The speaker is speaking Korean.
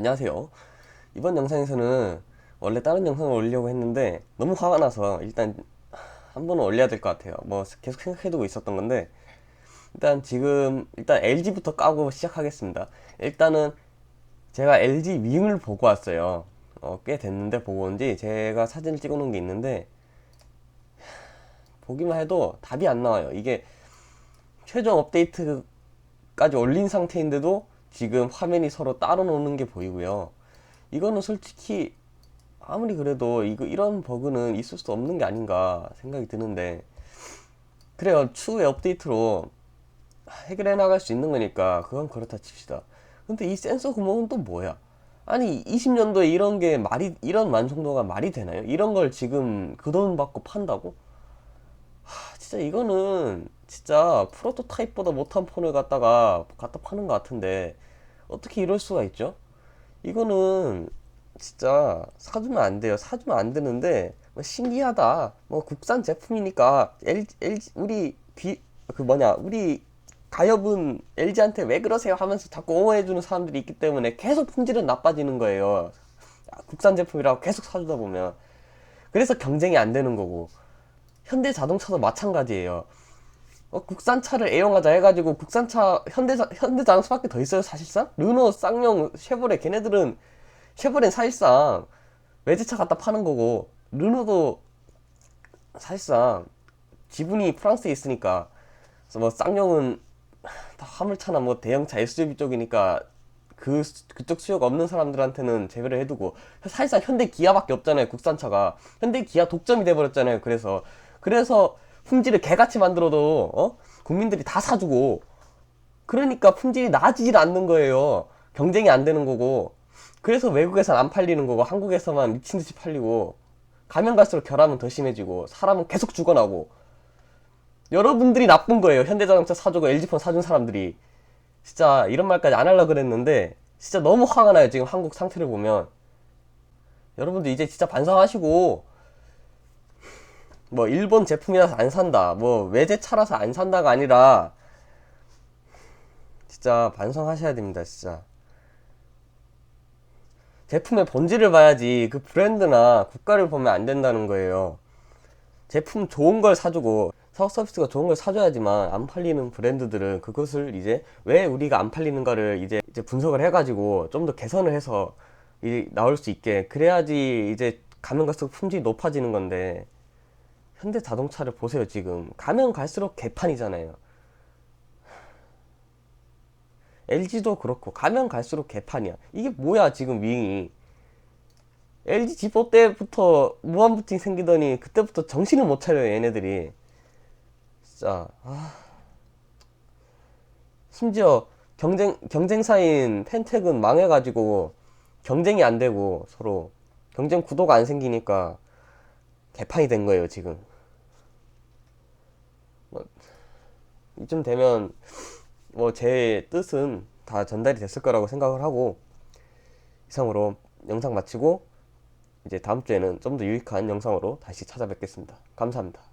안녕하세요. 이번 영상에서는 원래 다른 영상을 올리려고 했는데 너무 화가 나서 일단 한 번은 올려야 될 것 같아요. 뭐 계속 생각해두고 있었던 건데 일단 지금 일단 LG부터 까고 시작하겠습니다. 일단은 제가 LG 윙을 보고 왔어요. 어, 꽤 됐는데 보고 온지 제가 사진을 찍어 놓은 게 있는데 보기만 해도 답이 안 나와요. 이게 최종 업데이트까지 올린 상태인데도 지금 화면이 서로 따로 노는 게 보이고요. 이거는 솔직히 아무리 그래도 이거 이런 버그는 있을 수 없는 게 아닌가 생각이 드는데 그래요. 추후에 업데이트로 해결해 나갈 수 있는 거니까 그건 그렇다 칩시다. 근데 이 센서 구멍은 또 뭐야? 아니 20년도에 이런 게 말이 이런 완성도가 말이 되나요? 이런 걸 지금 그 돈 받고 판다고? 하, 진짜 이거는 진짜 프로토타입보다 못한 폰을 갖다가 갖다 파는 것 같은데 어떻게 이럴 수가 있죠? 이거는 진짜 사주면 안 돼요. 사주면 안 되는데 뭐 신기하다. 뭐 국산 제품이니까 LG, LG 우리 귀 그 뭐냐 우리 가협은 LG한테 왜 그러세요 하면서 자꾸 옹호해주는 사람들이 있기 때문에 계속 품질은 나빠지는 거예요. 국산 제품이라고 계속 사주다 보면 그래서 경쟁이 안 되는 거고 현대 자동차도 마찬가지예요. 어, 국산차를 애용하자 해가지고 국산차 현대 현대 자동차밖에 더 있어요 사실상? 르노 쌍용 쉐보레 걔네들은 쉐보레는 사실상 외제차 갖다 파는 거고 르노도 사실상 지분이 프랑스에 있으니까 그래서 뭐 쌍용은 다 화물차나 뭐 대형차 SUV 쪽이니까 그 수- 그쪽 수요가 없는 사람들한테는 제외를 해두고 사실상 현대 기아밖에 없잖아요 국산차가. 현대 기아 독점이 돼버렸잖아요 그래서 그래서 품질을 개같이 만들어도 어? 국민들이 다 사주고. 그러니까 품질이 나아지질 않는 거예요. 경쟁이 안 되는 거고. 그래서 외국에선 안 팔리는 거고 한국에서만 미친 듯이 팔리고. 가면 갈수록 결함은 더 심해지고 사람은 계속 죽어나고. 여러분들이 나쁜 거예요. 현대자동차 사주고 LG폰 사준 사람들이. 진짜 이런 말까지 안 하려고 그랬는데 진짜 너무 화가 나요 지금 한국 상태를 보면. 여러분들 이제 진짜 반성하시고 뭐 일본 제품이라서 안 산다. 뭐 외제차라서 안 산다가 아니라 진짜 반성하셔야 됩니다 진짜. 제품의 본질을 봐야지 그 브랜드나 국가를 보면 안 된다는 거예요. 제품 좋은 걸 사주고 사업 서비스가 좋은 걸 사줘야지만 안 팔리는 브랜드들은 그것을 이제 왜 우리가 안 팔리는가를 이제 이제 분석을 해가지고 좀 더 개선을 해서 이 나올 수 있게 그래야지 이제 가면 갈수록 품질이 높아지는 건데 현대 자동차를 보세요 지금 가면 갈수록 개판이잖아요. LG도 그렇고 가면 갈수록 개판이야. 이게 뭐야 지금 윙이 LG G4 때부터 무한부팅 생기더니 그때부터 정신을 못 차려요 얘네들이 진짜 아. 심지어 경쟁 경쟁사인 펜텍은 망해가지고 경쟁이 안 되고 서로 경쟁 구도가 안 생기니까 개판이 된 거예요 지금 뭐, 이쯤 되면 뭐 제 뜻은 다 전달이 됐을 거라고 생각을 하고 이상으로 영상 마치고 이제 다음 주에는 좀 더 유익한 영상으로 다시 찾아뵙겠습니다. 감사합니다.